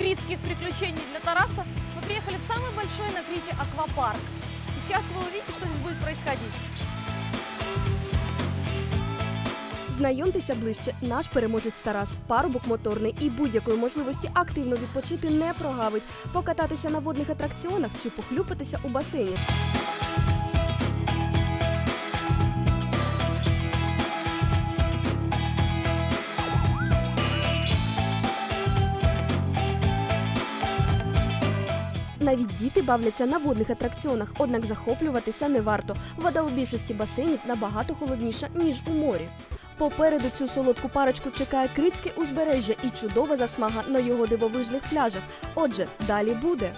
критских приключений для Тараса, мы приехали в самый большой на Крите аквапарк. И сейчас вы увидите, что здесь будет происходить. Знайомтеся ближче, наш переможець Тарас, парубок моторний і будь-якої можливості активно відпочити не прогавить, покататися на водних атракціонах чи похлюпатися у басейні. Навіть діти бавляться на водних атракціонах, однак захоплюватися не варто. Вода у більшості басейнів набагато холодніша, ніж у морі. Попереду цю солодку парочку чекає крицьке узбережжя і чудова засмага на його дивовижних пляжах. Отже, далі буде.